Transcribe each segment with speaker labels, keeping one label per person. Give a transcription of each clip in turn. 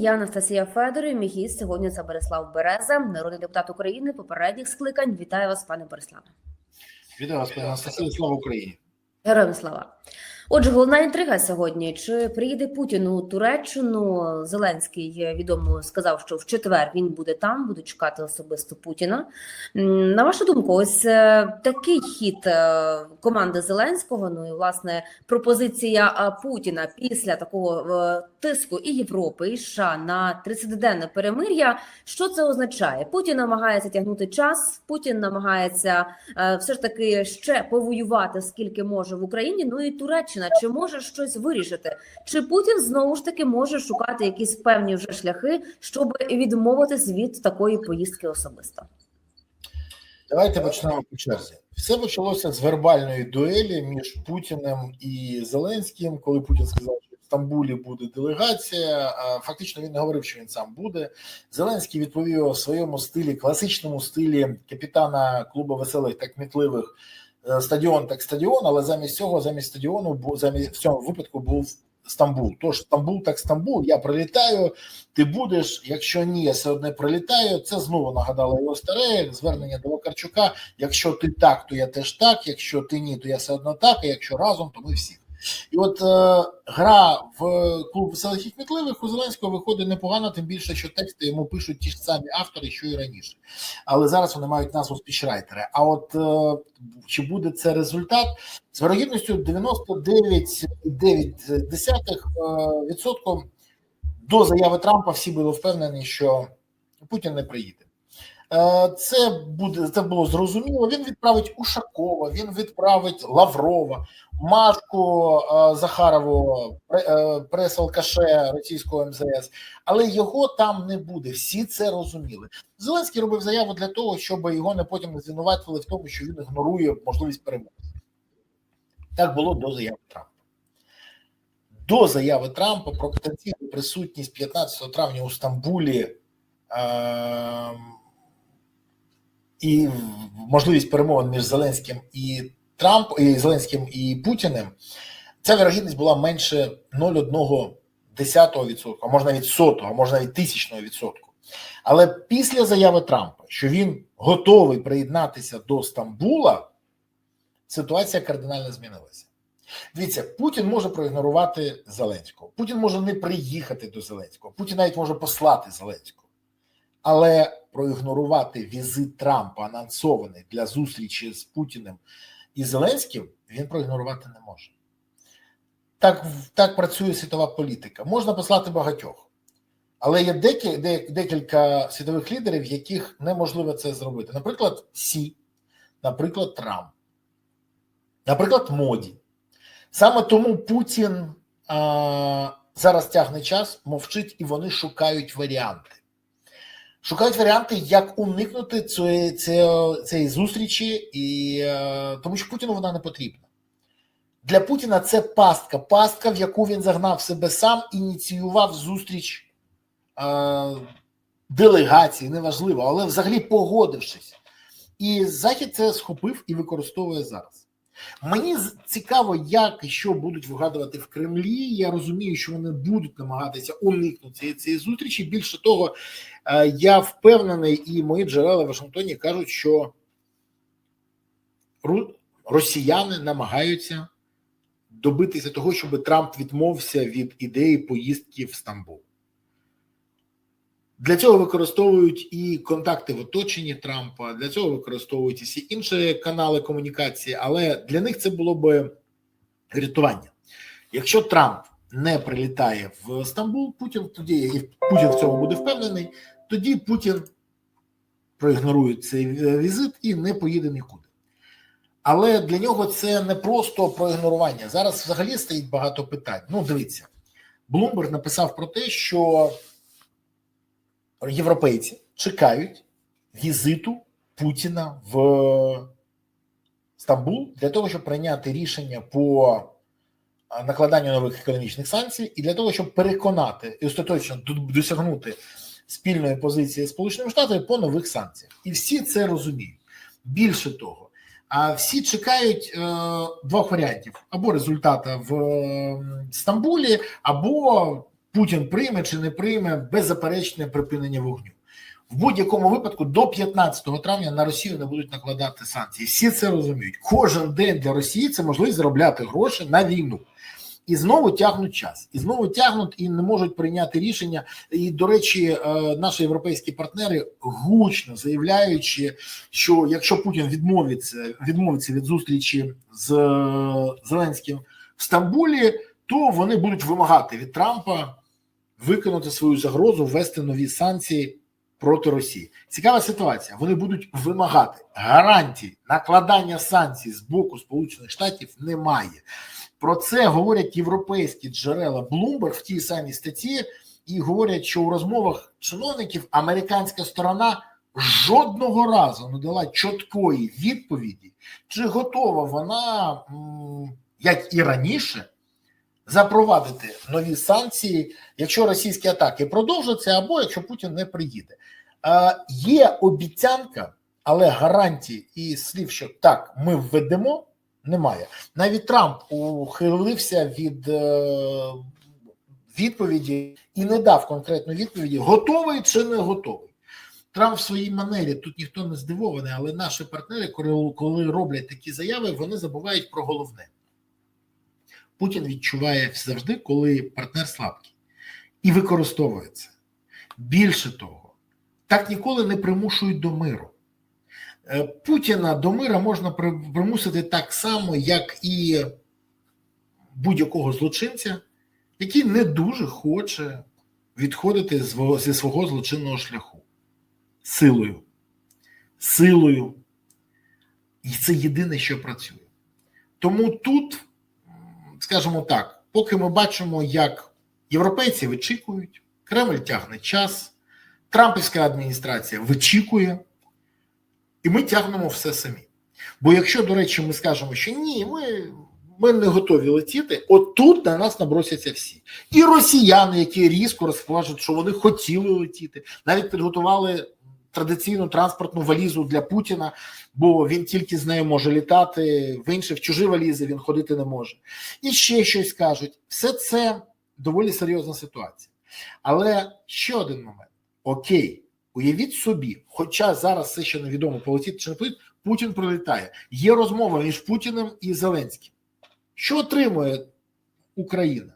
Speaker 1: Я Анастасія Федорів. Мій гість сьогодні це Борислав Береза, народний депутат України попередніх скликань. Вітаю вас, пане Бориславе.
Speaker 2: Вітаю вас, пане Анастасія, слава Україні.
Speaker 1: Героям слава. Отже, головна інтрига сьогодні: чи приїде Путін у Туреччину? Зеленський е, відомо сказав, що в четвер він буде там, буде чекати особисто Путіна. На вашу думку, ось е, такий хід е, команди Зеленського. Ну і власне пропозиція Путіна після такого тиску і Європи, і США на 30-денне перемир'я. Що це означає? Путін намагається тягнути час. Путін намагається все ж таки ще повоювати скільки може в Україні. Ну і Туреччина чи може щось вирішити? Чи Путін знову ж таки може шукати якісь певні вже шляхи, щоб відмовитись від такої поїздки особисто?
Speaker 2: Давайте почнемо по черзі. Все почалося з вербальної дуелі між Путіним і Зеленським, коли Путін сказав, що в Стамбулі буде делегація. Фактично він не говорив, що він сам буде. Зеленський відповів у своєму стилі, класичному стилі капітана клубу веселих та кмітливих стадіон так стадіон, але замість цього, замість стадіону, бо замість в цьому випадку був Стамбул. Тож Стамбул так Стамбул. Я прилітаю. Ти будеш, якщо ні, я все одне прилітаю. Це знову нагадало його старе звернення до Вакарчука. Якщо ти так, то я теж так. Якщо ти ні, то я все одно так. А якщо разом, то ми всі. І от е, гра в клуб веселих і кмітливих у Зеленського виходить непогано, тим більше, що тексти йому пишуть ті ж самі автори, що і раніше. Але зараз вони мають назву спічрайтери. А от е, чи буде це результат з вирогідністю 99,9% відсотком до заяви Трампа всі були впевнені, що Путін не приїде. Е, Це буде це було зрозуміло. Він відправить Ушакова, він відправить Лаврова, Машку е, Захарову, е, прес-алкаше російського МЗС, але його там не буде. Всі це розуміли. Зеленський робив заяву для того, щоб його не потім звинуватили в тому, що він ігнорує можливість перемоги. Так було до заяви Трампа. До заяви Трампа про потенційну присутність 15 травня у Стамбулі е- і можливість перемовин між Зеленським і Трамп і Зеленським і Путіним, ця вірогідність була менше 0,1%, а може навіть сотого, а може навіть тисячного відсотку. Але після заяви Трампа, що він готовий приєднатися до Стамбула, ситуація кардинально змінилася. Дивіться, Путін може проігнорувати Зеленського. Путін може не приїхати до Зеленського. Путін навіть може послати Зеленського. Але проігнорувати візит Трампа, анонсований для зустрічі з Путіним і Зеленським, він проігнорувати не може. Так, так працює світова політика. Можна послати багатьох, але є декілька світових лідерів, яких неможливо це зробити. Наприклад, Сі, наприклад, Трамп, наприклад, Моді. Саме тому Путін а, зараз тягне час, мовчить, і вони шукають варіанти. Шукають варіанти, як уникнути цієї, цієї, зустрічі, і, е, тому що Путіну вона не потрібна. Для Путіна це пастка, пастка, в яку він загнав себе сам, ініціював зустріч е, делегації, неважливо, але взагалі погодившись. І Захід це схопив і використовує зараз. Мені цікаво, як і що будуть вигадувати в Кремлі. Я розумію, що вони будуть намагатися уникнути цієї, зустрічі. Більше того, е, я впевнений, і мої джерела в Вашингтоні кажуть, що росіяни намагаються добитися того, щоб Трамп відмовився від ідеї поїздки в Стамбул. Для цього використовують і контакти в оточенні Трампа, для цього використовують і всі інші канали комунікації, але для них це було би рятування. Якщо Трамп не прилітає в Стамбул, Путін тоді і Путін в цьому буде впевнений, тоді Путін проігнорує цей візит і не поїде нікуди. Але для нього це не просто проігнорування. Зараз взагалі стоїть багато питань. Ну, дивіться, Блумберг написав про те, що європейці чекають візиту Путіна в Стамбул для того, щоб прийняти рішення по накладанню нових економічних санкцій, і для того, щоб переконати і остаточно досягнути спільної позиції Сполученими Штатами по нових санкціях. І всі це розуміють. Більше того, а всі чекають е, двох варіантів: або результата в е, Стамбулі, або Путін прийме чи не прийме беззаперечне припинення вогню. В будь-якому випадку до 15 травня на Росію не будуть накладати санкції. Всі це розуміють. Кожен день для Росії це можливість заробляти гроші на війну. І знову тягнуть час, і знову тягнуть і не можуть прийняти рішення. І до речі, е, наші європейські партнери гучно заявляючи, що якщо Путін відмовиться відмовиться від зустрічі з е, Зеленським в Стамбулі, то вони будуть вимагати від Трампа виконати свою загрозу, ввести нові санкції проти Росії. Цікава ситуація. Вони будуть вимагати гарантій накладання санкцій з боку Сполучених Штатів немає. Про це говорять європейські джерела Bloomberg в тій самій статті, і говорять, що у розмовах чиновників американська сторона жодного разу не дала чіткої відповіді, чи готова вона, як і раніше, запровадити нові санкції, якщо російські атаки продовжаться, або якщо Путін не приїде. Є обіцянка, але гарантій і слів, що так, ми введемо, немає. Навіть Трамп ухилився від е, відповіді і не дав конкретної відповіді, готовий чи не готовий. Трамп в своїй манері тут ніхто не здивований, але наші партнери, коли роблять такі заяви, вони забувають про головне. Путін відчуває завжди, коли партнер слабкий, і використовує це. Більше того, так ніколи не примушують до миру. Е, Путіна до мира можна примусити так само, як і будь-якого злочинця, який не дуже хоче відходити зі свого злочинного шляху силою. Силою. І це єдине, що працює. Тому тут, скажімо так, поки ми бачимо, як європейці вичікують, Кремль тягне час, Трампівська адміністрація вичікує, і ми тягнемо все самі. Бо якщо, до речі, ми скажемо, що ні, ми, ми не готові летіти, от тут на нас набросяться всі. І росіяни, які різко розкажуть, що вони хотіли летіти, навіть підготували традиційну транспортну валізу для Путіна, бо він тільки з нею може літати, в інші в чужі валізи він ходити не може. І ще щось кажуть. Все це доволі серйозна ситуація. Але ще один момент: окей, уявіть собі, хоча зараз все ще невідомо, полетить чи не полетить, Путін прилітає. Є розмова між Путіним і Зеленським. Що отримує Україна?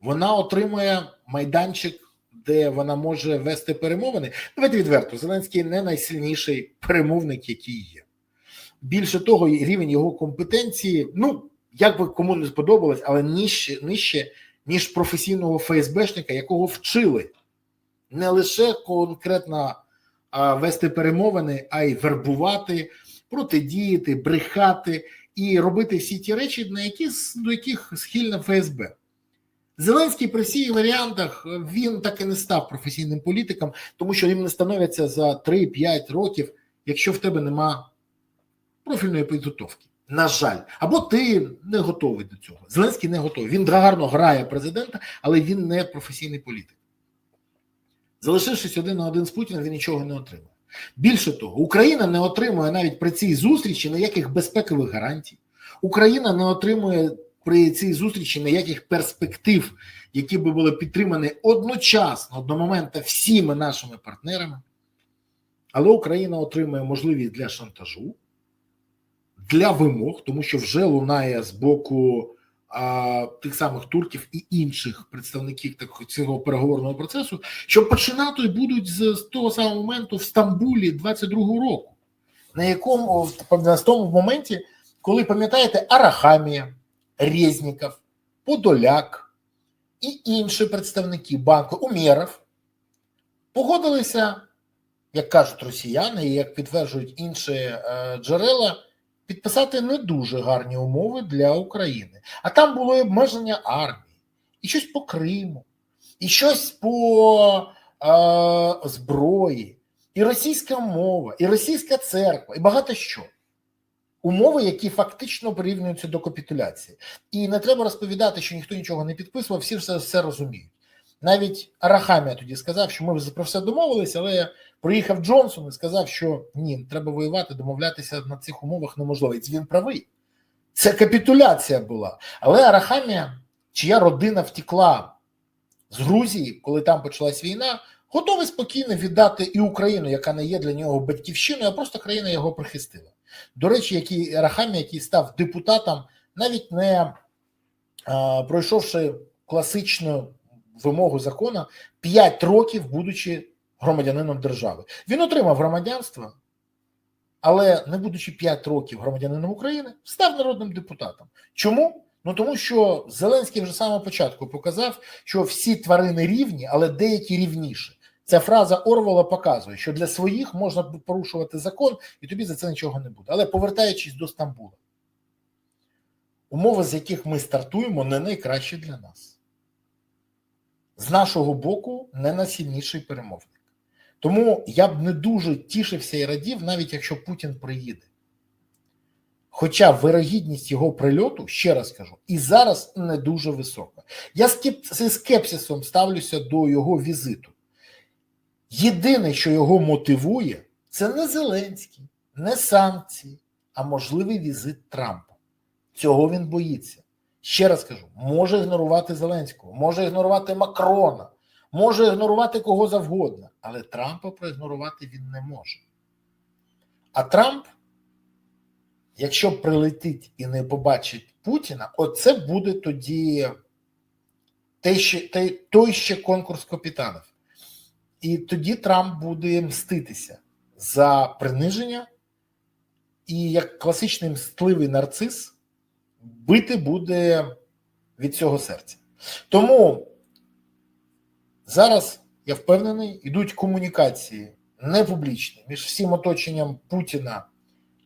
Speaker 2: Вона отримує майданчик, де вона може вести перемовини. Давайте відверто, Зеленський не найсильніший перемовник, який є. Більше того, рівень його компетенції, ну як би кому не сподобалось, але нижче, нижче ніж професійного ФСБшника, якого вчили не лише конкретно а, вести перемовини, а й вербувати, протидіяти, брехати і робити всі ті речі, на які до яких схильна ФСБ. Зеленський при всіх варіантах він так і не став професійним політиком, тому що він не становиться за 3-5 років, якщо в тебе нема профільної підготовки. На жаль, або ти не готовий до цього. Зеленський не готовий. Він гарно грає президента, але він не професійний політик. Залишившись один на один з Путіним, він нічого не отримує. Більше того, Україна не отримує навіть при цій зустрічі ніяких безпекових гарантій. Україна не отримує при цій зустрічі ніяких перспектив, які би були підтримані одночасно одномоментно всіми нашими партнерами. Але Україна отримує можливість для шантажу, для вимог, тому що вже лунає з боку а, тих самих турків і інших представників цього переговорного процесу, що починати будуть з, з того самого моменту в Стамбулі 22-го року, на якому в- тому моменті, коли пам'ятаєте, Арахамія, Резніков, Подоляк і інші представники банку Умєров погодилися, як кажуть росіяни, і як підтверджують інші е, джерела, підписати не дуже гарні умови для України. А там було обмеження армії, і щось по Криму, і щось по е, зброї, і російська мова, і російська церква, і багато що. Умови, які фактично порівнюються до капітуляції. І не треба розповідати, що ніхто нічого не підписував, всі все, все розуміють. Навіть Арахамія тоді сказав, що ми про все домовилися, але приїхав Джонсон і сказав, що ні, треба воювати, домовлятися на цих умовах неможливо. І він правий. Це капітуляція була. Але Арахамія, чия родина втекла з Грузії, коли там почалась війна, готовий спокійно віддати і Україну, яка не є для нього батьківщиною, а просто країна його прихистила. До речі, який Рахамі, який став депутатом, навіть не а, пройшовши класичну вимогу закону, 5 років будучи громадянином держави. Він отримав громадянство, але не будучи 5 років громадянином України, став народним депутатом. Чому? Ну тому що Зеленський вже з самого початку показав, що всі тварини рівні, але деякі рівніші. Ця фраза Орвела показує, що для своїх можна порушувати закон, і тобі за це нічого не буде. Але повертаючись до Стамбула, умови, з яких ми стартуємо, не найкращі для нас. З нашого боку, не найсильніший перемовник. Тому я б не дуже тішився і радів, навіть якщо Путін приїде. Хоча вирогідність його прильоту, ще раз кажу, і зараз не дуже висока. Я зі скепсисом ставлюся до його візиту. Єдине, що його мотивує, це не Зеленський, не санкції, а можливий візит Трампа. Цього він боїться. Ще раз кажу: може ігнорувати Зеленського, може ігнорувати Макрона, може ігнорувати кого завгодно, але Трампа проігнорувати він не може. А Трамп, якщо прилетить і не побачить Путіна, оце буде тоді те ще, те, той ще конкурс капітанів. І тоді Трамп буде мститися за приниження, і як класичний мстливий нарцис бити буде від цього серця. Тому зараз я впевнений, йдуть комунікації не публічні між всім оточенням Путіна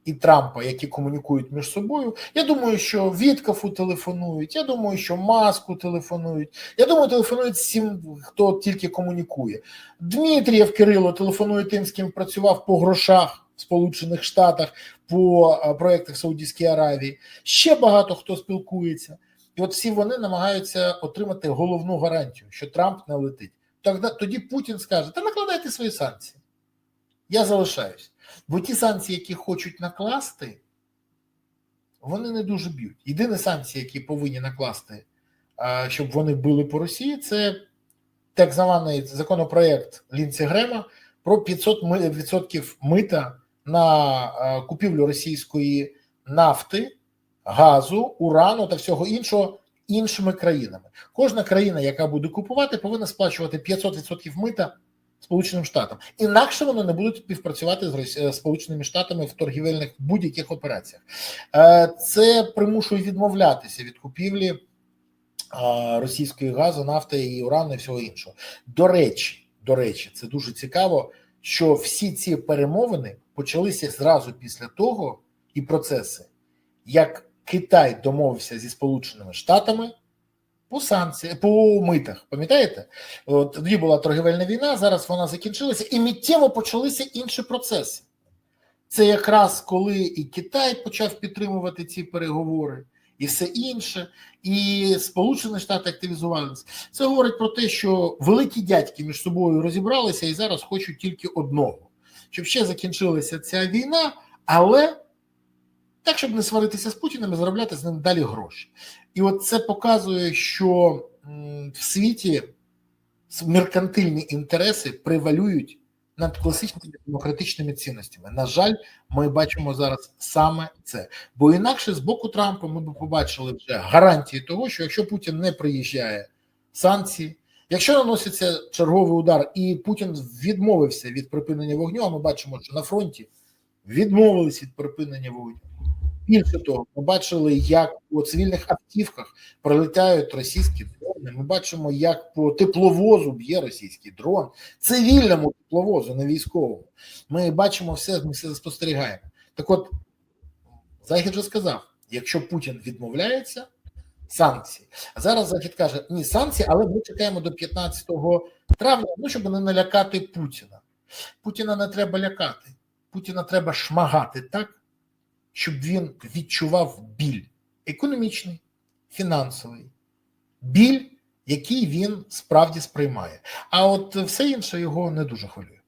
Speaker 2: і Трампа, які комунікують між собою. Я думаю, що Віткафу телефонують, я думаю, що Маску телефонують. Я думаю, телефонують всім, хто тільки комунікує. Дмитрієв Кирило телефонує тим, з ким працював по грошах в Сполучених Штатах, по е, проєктах Саудівській Аравії. Ще багато хто спілкується. І от всі вони намагаються отримати головну гарантію, що Трамп не летить. Тоді Путін скаже: та накладайте свої санкції. Я залишаюсь. Бо ті санкції, які хочуть накласти, вони не дуже б'ють. Єдині санкції, які повинні накласти, щоб вони били по Росії, це так званий законопроект Лінці Грема про 500 ми- відсотків мита на купівлю російської нафти, газу, урану та всього іншого іншими країнами. Кожна країна, яка буде купувати, повинна сплачувати 500% мита Сполученим Штатам. Інакше вони не будуть співпрацювати з е, Сполученими Штатами в торгівельних будь-яких операціях. Е, Це примушує відмовлятися від купівлі е, російської газу, нафти і урану і всього іншого. До речі, до речі, це дуже цікаво, що всі ці перемовини почалися зразу після того і процеси, як Китай домовився зі Сполученими Штатами по санкціях, по митах. Пам'ятаєте? От тоді була торгівельна війна, зараз вона закінчилася, і миттєво почалися інші процеси. Це якраз коли і Китай почав підтримувати ці переговори, і все інше, і Сполучені Штати активізувалися. Це говорить про те, що великі дядьки між собою розібралися і зараз хочуть тільки одного, щоб ще закінчилася ця війна, але так, щоб не сваритися з Путіним і заробляти з ним далі гроші. І от це показує, що в світі меркантильні інтереси превалюють над класичними демократичними цінностями. На жаль, ми бачимо зараз саме це. Бо інакше з боку Трампа ми б побачили вже гарантії того, що якщо Путін не приїжджає санкції, якщо наноситься черговий удар, і Путін відмовився від припинення вогню, а ми бачимо, що на фронті відмовились від припинення вогню. Більше того, ми бачили, як по цивільних автівках прилітають російські дрони. Ми бачимо, як по тепловозу б'є російський дрон, цивільному тепловозу, не військовому. Ми бачимо все, ми все спостерігаємо. Так от, Захід вже сказав: якщо Путін відмовляється, санкції. А зараз Захід каже: ні, санкції, але ми чекаємо до 15 травня, ну щоб не налякати Путіна. Путіна не треба лякати. Путіна треба шмагати так, щоб він відчував біль економічний, фінансовий, біль, який він справді сприймає. А от все інше його не дуже хвилює.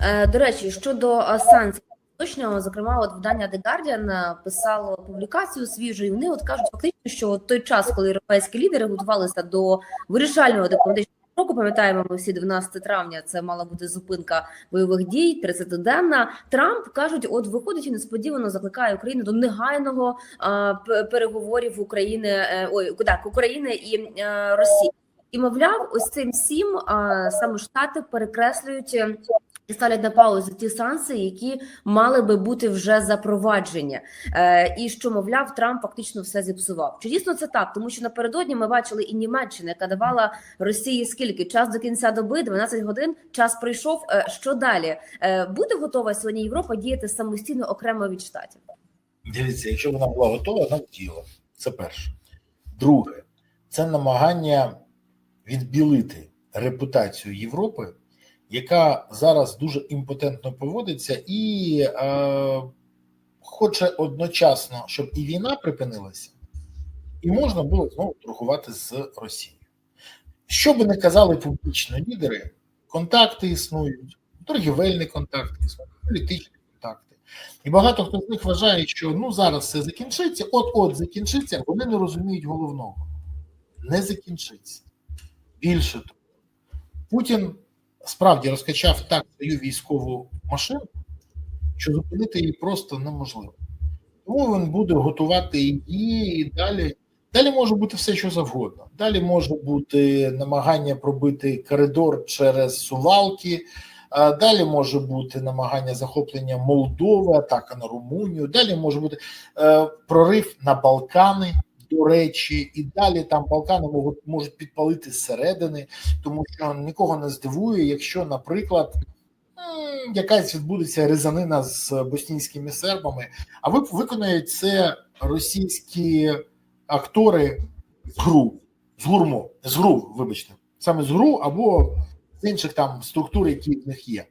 Speaker 1: Е, До речі, щодо е, санкцій, Точно, зокрема, от видання The Guardian е, писало публікацію свіжу, і вони от кажуть фактично, що от той час, коли європейські лідери готувалися до вирішального дипломатичного року, пам'ятаємо, ми всі 12 травня це мала бути зупинка бойових дій, 30-денна. Трамп кажуть, от виходить і несподівано закликає Україну до негайного а, переговорів України, е, ой, так, України і а, Росії. І мовляв, ось цим всім а, саме штати перекреслюють е, і ставлять на паузу ті санкції, які мали би бути вже запроваджені. Е, і що мовляв, Трамп фактично все зіпсував. Чи дійсно це так? Тому що напередодні ми бачили і Німеччину, яка давала Росії скільки час до кінця доби, 12 годин. Час прийшов. Е, що далі Е, буде готова сьогодні Європа діяти самостійно окремо від штатів?
Speaker 2: Дивіться, якщо вона була готова, вона вділа. Це перше. Друге, це намагання відбілити репутацію Європи, яка зараз дуже імпотентно поводиться і е, хоче одночасно, щоб і війна припинилася, і можна було знову торгувати з Росією. Що би не казали публічно лідери, контакти існують, торгівельні контакти існують, політичні контакти. І багато хто з них вважає, що ну зараз все закінчиться, от-от закінчиться, вони не розуміють головного. Не закінчиться. Більше того, Путін справді розкачав так свою військову машину, що зупинити її просто неможливо. Тому він буде готувати її і далі. Далі може бути все, що завгодно. Далі може бути намагання пробити коридор через сувалки. Далі може бути намагання захоплення Молдови, атака на Румунію. Далі може бути е, прорив на Балкани, до речі, і далі там Балкани можуть, можуть підпалити зсередини, тому що нікого не здивує, якщо, наприклад, якась відбудеться резанина з боснійськими сербами, а ви виконають це російські актори з ГРУ, з ГУРМО, з ГРУ, вибачте, саме з ГРУ або з інших там структур, які в них є.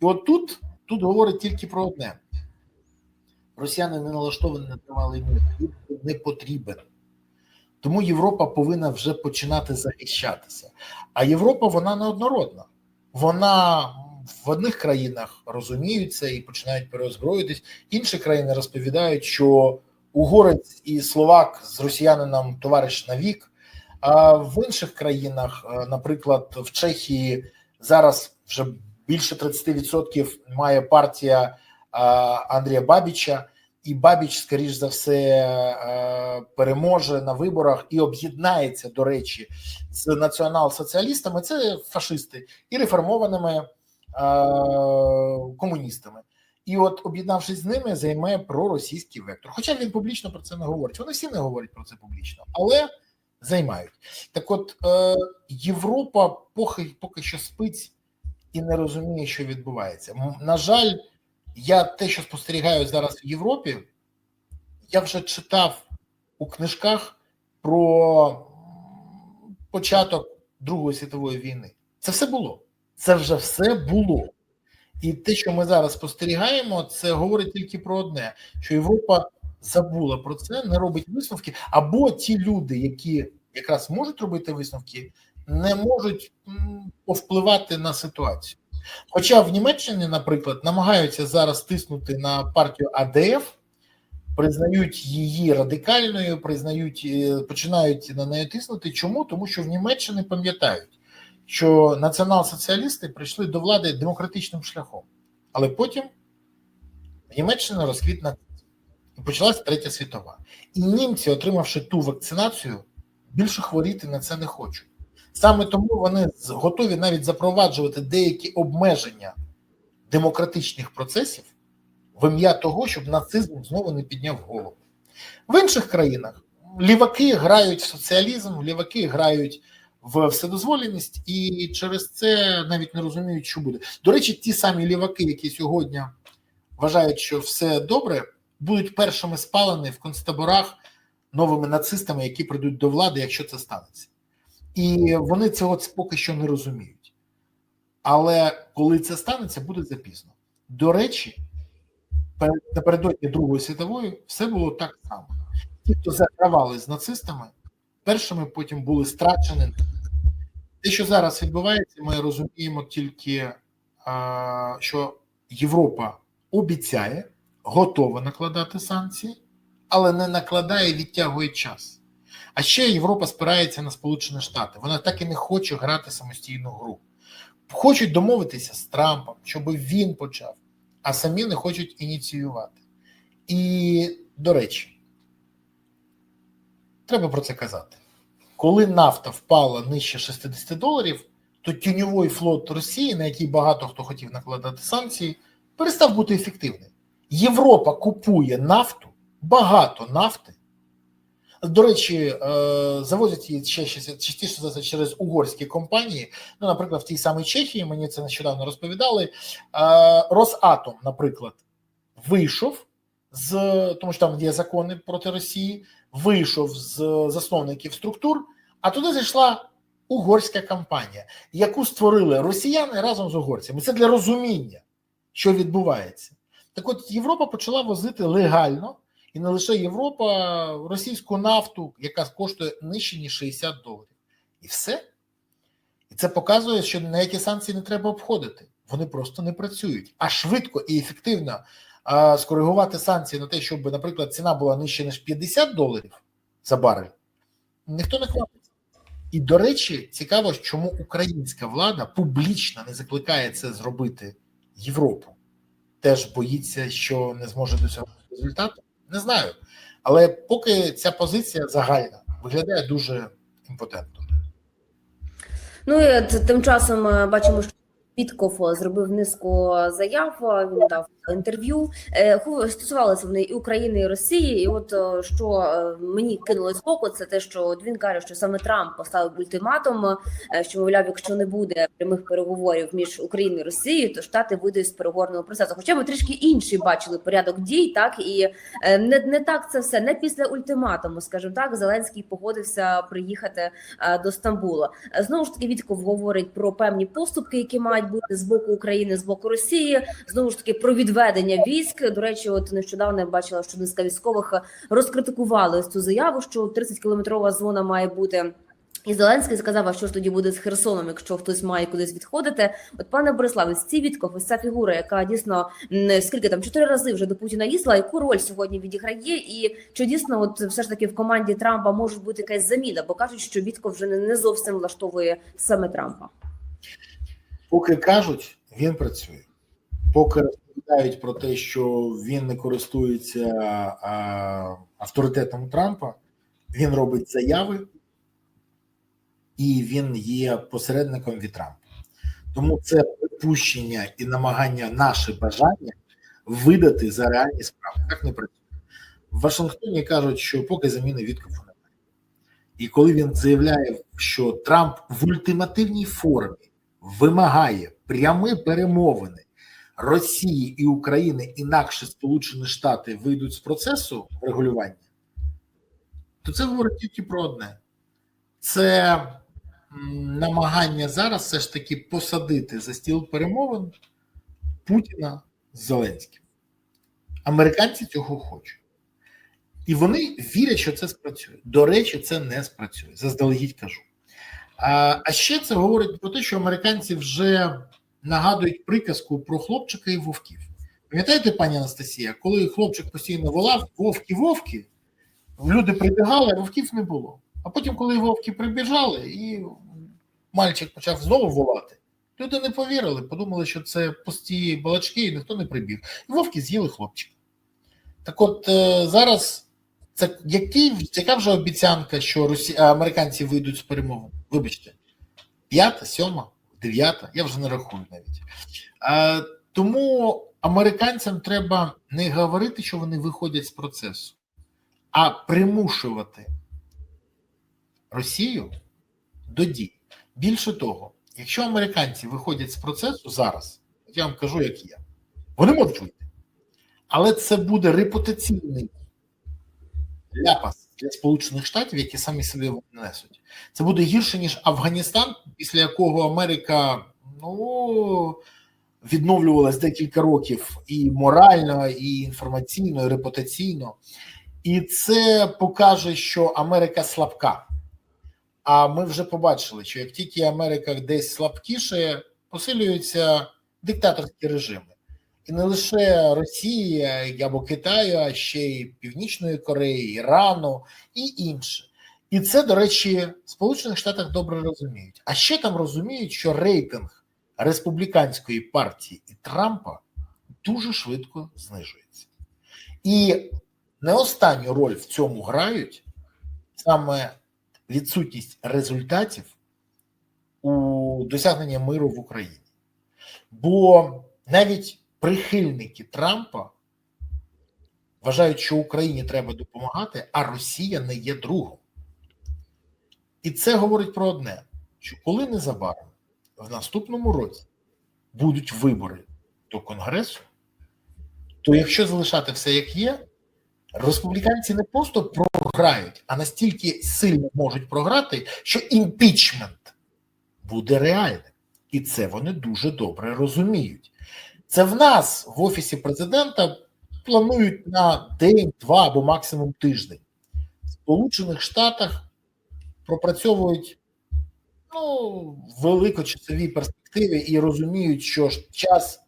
Speaker 2: І от тут, тут говорить тільки про одне: росіяни не налаштовані на тривалий мир, не потрібен. Тому Європа повинна вже починати захищатися. А Європа вона неоднородна. Вона в одних країнах розуміють це і починають переозброїтись. Інші країни розповідають, що угорець і словак з росіянином товариш на вік. А в інших країнах, е, наприклад, в Чехії зараз вже більше 30% має партія е, Андрія Бабіча, і Бабіч, скоріш за все, е, переможе на виборах і об'єднається, до речі, з націонал-соціалістами. Це фашисти і реформованими е, комуністами. І от, об'єднавшись з ними, займе проросійський вектор. Хоча він публічно про це не говорить. Вони всі не говорять про це публічно, але займають. Так, от е, Європа поки, поки що спить і не розуміє, що відбувається. На жаль, я те, що спостерігаю зараз в Європі, я вже читав у книжках про початок Другої світової війни. Це все було. Це вже все було. І те, що ми зараз спостерігаємо, це говорить тільки про одне: що Європа забула про це, не робить висновки, або ті люди, які якраз можуть робити висновки, не можуть повпливати на ситуацію. Хоча в Німеччині, наприклад, намагаються зараз тиснути на партію АДФ, признають її радикальною, признають, е, починають на неї тиснути. Чому? Тому що в Німеччині пам'ятають, що націонал-соціалісти прийшли до влади демократичним шляхом, але потім в Німеччині розквіт. І почалася третя світова. І німці, отримавши ту вакцинацію, більше хворіти на це не хочуть. Саме тому вони готові навіть запроваджувати деякі обмеження демократичних процесів в ім'я того, щоб нацизм знову не підняв голову. В інших країнах ліваки грають в соціалізм, ліваки грають в вседозволеність, і через це навіть не розуміють, що буде. До речі, ті самі ліваки, які сьогодні вважають, що все добре, будуть першими спалені в концтаборах новими нацистами, які прийдуть до влади, якщо це станеться. І вони цього поки що не розуміють. Але коли це станеться, буде запізно. До речі, напередодні Другої світової все було так само. Ті, хто загравали з нацистами, першими потім були страчені. Те, що зараз відбувається, ми розуміємо тільки, що Європа обіцяє, готова накладати санкції, але не накладає, відтягує час. А ще Європа спирається на Сполучені Штати. Вона так і не хоче грати самостійну гру. Хочуть домовитися з Трампом, щоб він почав, а самі не хочуть ініціювати. І, до речі, треба про це казати. Коли нафта впала нижче 60 доларів, то тіньовий флот Росії, на який багато хто хотів накладати санкції, перестав бути ефективним. Європа купує нафту, багато нафти. До речі, е, завозять її частіше за все через угорські компанії. Ну, наприклад, в тій самій Чехії, мені це нещодавно розповідали. е, Росатом, наприклад, вийшов з тому, що там є закони проти Росії, вийшов з засновників структур, а туди зайшла угорська компанія, яку створили росіяни разом з угорцями. Це для розуміння, що відбувається. Так от Європа почала возити легально, і не лише Європа, російську нафту, яка коштує нижче ніж 60 доларів. І все. І це показує, що на які санкції не треба обходити. Вони просто не працюють. А швидко і ефективно а, скоригувати санкції на те, щоб, наприклад, ціна була нижче ніж 50 доларів за барель, ніхто не хватить. І, до речі, цікаво, чому українська влада публічно не закликає це зробити Європу. Теж боїться, що не зможе досягнути результату. Не знаю. Але поки ця позиція загальна виглядає дуже імпотентно.
Speaker 1: Ну і тим часом е, бачимо, що Підков зробив низку заяв. Він дав інтерв'ю. Е, Стосувалися вони і України, і Росії. І от е, що е, мені кинулось з боку, це те, що він каже, що саме Трамп поставив ультиматум, е, що мовляв, якщо не буде прямих переговорів між Україною і Росією, то штати вийдуть з переговорного процесу. Хоча ми трішки інший бачили порядок дій, так і е, не, не так це все. Не після ультиматуму, скажімо так, Зеленський погодився приїхати е, до Стамбула. Е, Знову ж таки, Вітков говорить про певні поступки, які мають бути з боку України, з боку Росії. Знову ж таки, про відведення військ. До речі, от нещодавно я бачила, що низка військових розкритикували цю заяву, що 30 кілометрова зона має бути. І Зеленський сказав, а що ж тоді буде з Херсоном, якщо хтось має кудись відходити. От пане Бориславе, ось ці Вітков, ось ця фігура, яка дійсно скільки там чотири рази вже до Путіна їздила, яку роль сьогодні відіграє, і чи дійсно, от все ж таки в команді Трампа може бути якась заміна, бо кажуть, що Вітков вже не зовсім влаштовує саме Трампа.
Speaker 2: Поки кажуть, він працює. Поки розповідають про те, що він не користується авторитетом Трампа, він робить заяви, і він є посередником від Трампа. Тому це припущення і намагання наше бажання видати за реальні справи. Так не працює. В Вашингтоні кажуть, що поки заміни відкупу немає. І коли він заявляє, що Трамп в ультимативній формі вимагає прямі перемовини Росії і України, інакше Сполучені Штати вийдуть з процесу регулювання, то це говорить тільки про одне: це намагання зараз все ж таки посадити за стіл перемовин Путіна з Зеленським. Американці цього хочуть. І вони вірять, що це спрацює. До речі, це не спрацює. Заздалегідь кажу. А, ще це говорить про те, що американці вже нагадують приказку про хлопчика і вовків. Пам'ятаєте, пані Анастасія, коли хлопчик постійно волав вовки, вовки, люди прибігали, а вовків не було. А потім, коли вовки прибіжали, і мальчик почав знову волати, люди не повірили, подумали, що це пусті балачки, і ніхто не прибіг. І вовки з'їли хлопчика. Так от е, зараз це який, яка вже обіцянка, що Росі... американці вийдуть з перемовин? Вибачте, п'ята, сьома, дев'ята, я вже не рахую навіть. Тому американцям треба не говорити, що вони виходять з процесу, а примушувати Росію до дій. Більше того, якщо американці виходять з процесу зараз, я вам кажу, як є, вони можуть вийти. Але це буде репутаційний ляпас для Сполучених Штатів, які самі собі несуть. Це буде гірше, ніж Афганістан, після якого Америка ну, відновлювалась декілька років і морально, і інформаційно, і репутаційно. І це покаже, що Америка слабка. А ми вже побачили, що як тільки Америка десь слабкіше, посилюються диктаторські режими. І не лише Росії або Китаю, а ще й Північної Кореї, Ірану і інше. І це, до речі, в Сполучених Штатах добре розуміють. А ще там розуміють, що рейтинг республіканської партії і Трампа дуже швидко знижується. І не останню роль в цьому грають саме відсутність результатів у досягненні миру в Україні. Бо навіть прихильники Трампа вважають, що Україні треба допомагати, а Росія не є другом. І це говорить про одне: що коли незабаром в наступному році будуть вибори до Конгресу, то якщо залишати все як є, республіканці не просто програють, а настільки сильно можуть програти, що імпічмент буде реальним. І це вони дуже добре розуміють. Це в нас в офісі президента планують на день, два або максимум тиждень. В Сполучених Штатах пропрацьовують ну, в великочасовій перспективі і розуміють, що час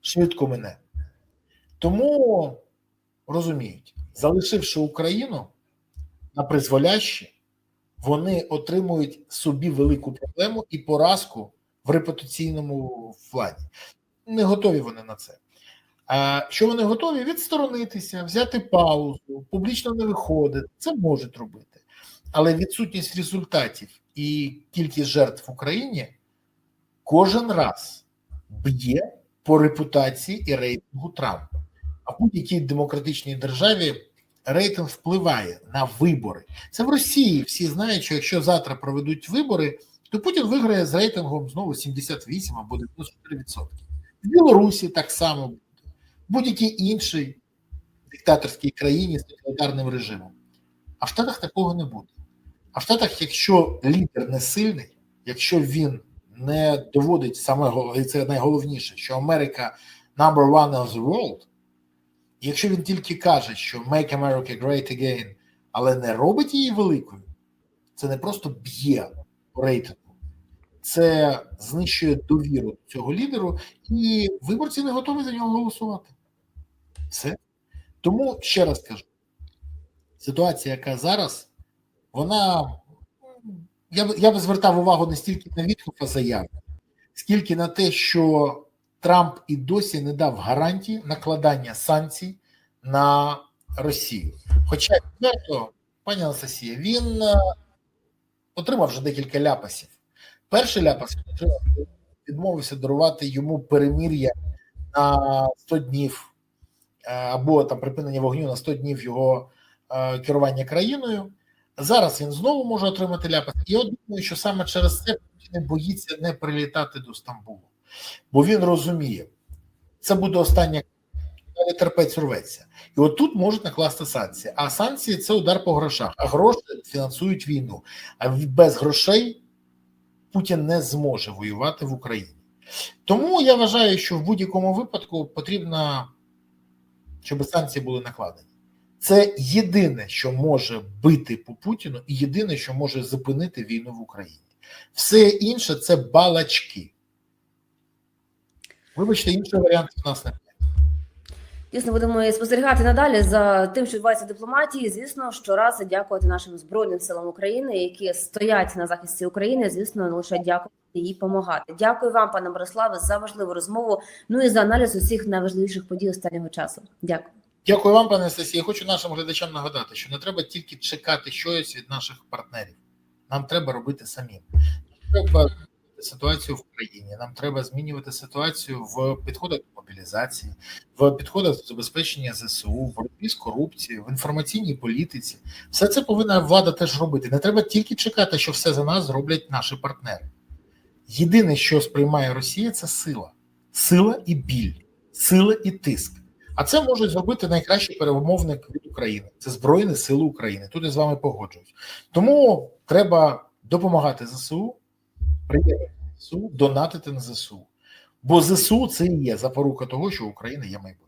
Speaker 2: швидко мине. Тому розуміють, залишивши Україну на призволяще, вони отримують собі велику проблему і поразку в репутаційному плані. Не готові вони на це. А що вони готові відсторонитися, взяти паузу, публічно не виходити, це можуть робити. Але відсутність результатів і кількість жертв в Україні кожен раз б'є по репутації і рейтингу Трампа. А будь-якій демократичній державі рейтинг впливає на вибори. Це в Росії. Всі знають, що якщо завтра проведуть вибори, то Путін виграє з рейтингом знову 78 або 94%. В Білорусі так само, в будь-якій іншій диктаторській країні з тоталітарним режимом. А в Штатах такого не буде. А в Штатах, якщо лідер не сильний, якщо він не доводить саме і це найголовніше, що Америка number one of the world, якщо він тільки каже, що make America great again, але не робить її великою, це не просто б'є рейтингу, це знищує довіру цього лідеру, і виборці не готові за нього голосувати. Все. Тому ще раз кажу: ситуація, яка зараз, вона я б я би звертав увагу не стільки на відхопа заяви, скільки на те, що Трамп і досі не дав гарантії накладання санкцій на Росію. Хоча пані Анастасія, він е, отримав вже декілька ляпасів. Перший ляпас він відмовився дарувати йому перемір'я на 100 днів е, або там припинення вогню на 100 днів його е, керування країною. Зараз він знову може отримати ляпас. І я думаю, що саме через це не боїться не прилітати до Стамбулу, бо він розуміє, це буде остання далі терпець рветься. І от тут можуть накласти санкції. А санкції це удар по грошах. А гроші фінансують війну. А без грошей Путін не зможе воювати в Україні. Тому я вважаю, що в будь-якому випадку потрібно, щоб санкції були накладені. Це єдине, що може бити по Путіну, і єдине, що може зупинити війну в Україні. Все інше це балачки. Вибачте, іншого варіанту в нас немає.
Speaker 1: Дійсно, будемо спостерігати надалі за тим, що відбувається в дипломатії. Звісно, щоразу дякувати нашим збройним силам України, які стоять на захисті України. Звісно, не лише дякувати і допомагати. Дякую вам, пане Бориславе, за важливу розмову. Ну і за аналіз усіх найважливіших подій останнього часу. Дякую.
Speaker 2: Дякую вам, пане Анастасія. Хочу нашим глядачам нагадати, що не треба тільки чекати щось від наших партнерів. Нам треба робити. Нам треба ситуацію в країні. Нам треба змінювати ситуацію в підходах до мобілізації, в підходах до забезпечення ЗСУ, в боротьбі з корупцією, в інформаційній політиці. Все це повинна влада теж робити. Не треба тільки чекати, що все за нас зроблять наші партнери. Єдине, що сприймає Росія, це сила, сила і біль, сила і тиск. А це може зробити найкращий перемовник від України. Це Збройні Сили України. Тут я з вами погоджуюсь. Тому треба допомагати ЗСУ, приєднати ЗСУ, донатити на ЗСУ. Бо ЗСУ це і є запорука того, що Україна є майбутнє.